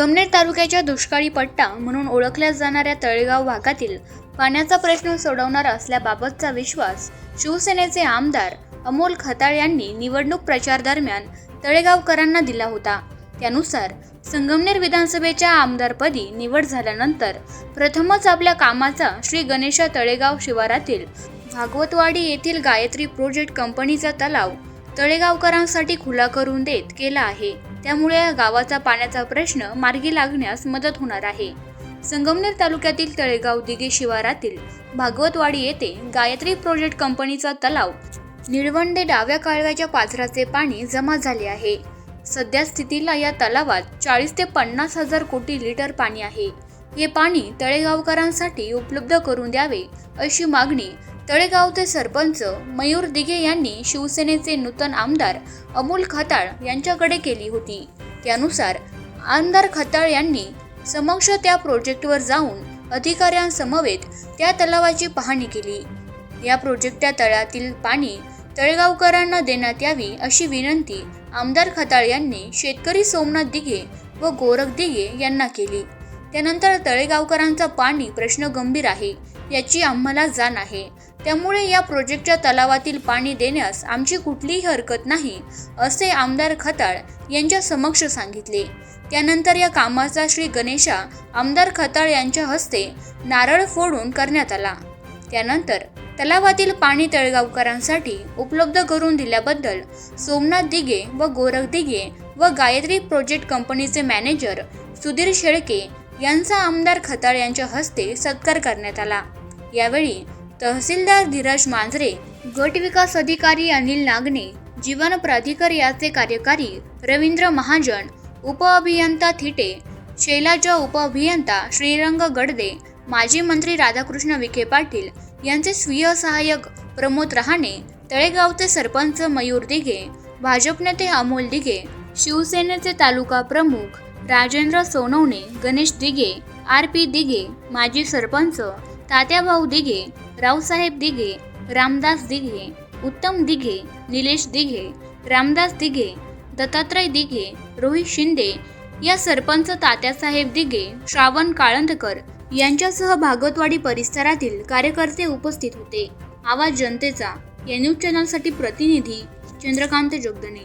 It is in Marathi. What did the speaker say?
संगमनेर तालुक्याच्या दुष्काळी पट्टा म्हणून ओळखल्या जाणाऱ्या तळेगाव भागातील पाण्याचा प्रश्न सोडवणार असल्याबाबतचा विश्वास शिवसेनेचे आमदार अमोल खताळ यांनी निवडणूक प्रचार दरम्यान तळेगावकरांना दिला होता. त्यानुसार संगमनेर विधानसभेच्या आमदारपदी निवड झाल्यानंतर प्रथमच आपल्या कामाचा श्री गणेशा तळेगाव शिवारातील भागवतवाडी येथील गायत्री प्रोजेक्ट कंपनीचा तलाव तळेगावकरांसाठी खुला करून देत केला आहे. त्यामुळे या गावाचा पाण्याचा प्रश्न मार्गी लागण्यास मदत होणार आहे. संगमनेर तालुक्यातील तळेगाव दिघे शिवारातील भागवतवाडी येथे गायत्री प्रोजेक्ट कंपनीचा तलाव निळवंडे डाव्या काळव्याच्या पाझराचे पाणी जमा झाले आहे. सध्या स्थितीला या तलावात चाळीस ते पन्नास हजार कोटी लिटर पाणी आहे. हे पाणी तळेगावकरांसाठी उपलब्ध करून द्यावे अशी मागणी तळेगावचे सरपंच मयूर दिघे यांनी शिवसेनेचे नूतन आमदार अमोल खताळ यांच्याकडे केली होती. त्यानुसार आमदार खताळ यांनी समक्ष त्या प्रोजेक्टवर जाऊन अधिकाऱ्यांसमवेत त्या तलावाची पाहणी केली. या प्रोजेक्टच्या तळातील पाणी तळेगावकरांना देण्यात यावी अशी विनंती आमदार खताळ यांनी शेतकरी सोमनाथ दिघे व गोरख दिघे यांना केली. त्यानंतर तळेगावकरांचा पाणी प्रश्न गंभीर आहे याची आम्हाला जाण आहे. त्यामुळे या प्रोजेक्टच्या तलावातील पाणी देण्यास आमची कुठलीही हरकत नाही असे आमदार खताळ यांच्या समक्ष सांगितले. त्यानंतर या कामाचा श्री गणेशा आमदार खताळ यांच्या हस्ते नारळ फोडून करण्यात आला. त्यानंतर तलावातील पाणी तळगावकरांसाठी उपलब्ध करून दिल्याबद्दल सोमनाथ दिघे व गोरख दिघे व गायत्री प्रोजेक्ट कंपनीचे मॅनेजर सुधीर शेळके यांचा आमदार खताळ यांच्या हस्ते सत्कार करण्यात आला. यावेळी तहसीलदार धीरज मांजरे गट विकास अधिकारी अनिल नागणे जीवन प्राधिकार याचे कार्यकारी रवींद्र महाजन उपअभियंता थिटे शैलाच्या उपअभियंता श्रीरंग गडदे माजी मंत्री राधाकृष्ण विखे पाटील यांचे स्वीय सहाय्यक प्रमोद रहाणे तळेगावचे सरपंच मयूर दिघे भाजप नेते अमोल दिघे शिवसेनेचे तालुका प्रमुख राजेंद्र सोनवणे गणेश दिघे आर पी दिघे माजी सरपंच तात्याभाऊ दिघे रावसाहेब दिघे रामदास दिघे उत्तम दिघे निलेश दिघे रामदास दिघे दत्तात्रय दिघे रोहित शिंदे या सरपंच तात्यासाहेब दिघे श्रावण काळंदकर यांच्यासह भागवतवाडी परिसरातील कार्यकर्ते उपस्थित होते. आवाज जनतेचा. या न्यूज चॅनलसाठी प्रतिनिधी चंद्रकांत जोगदणे.